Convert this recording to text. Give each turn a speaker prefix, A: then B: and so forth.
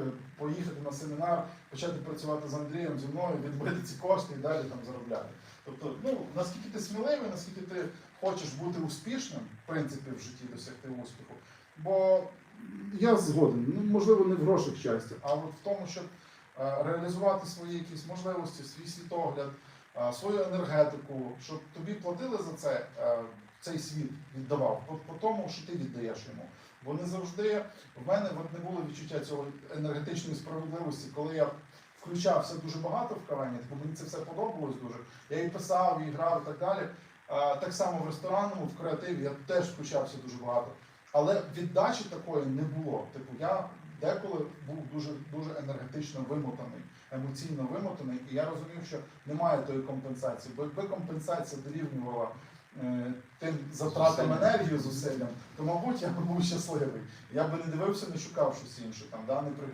A: е, поїхати на семінар, почати працювати з Андрієм зі мною, відбити ці кошти і далі там заробляти. Тобто, ну наскільки ти сміливий, наскільки ти хочеш бути успішним, в принципі, в житті досягти успіху. Бо я згоден, ну можливо, не в грошах щастя, а от в тому, щоб е, реалізувати свої якісь можливості, свій світогляд, свою енергетику, щоб тобі платили за це, е, цей світ віддавав, по, тому, що ти віддаєш йому. Бо не завжди в мене не було відчуття цього енергетичної справедливості, коли я включався дуже багато в кавені, бо мені це все подобалось дуже. Я і писав, і грав, і так далі. Так само в ресторанному, в креативі я теж включався дуже багато. Але віддачі такої не було. Типу, я деколи був дуже енергетично вимотаний, емоційно вимотаний, і я розумів, що немає тої компенсації. Бо якби компенсація дорівнювала е, тим затратам енергії, зусиллям, то мабуть я би був щасливий. Я би не дивився, не шукав щось інше там, да, не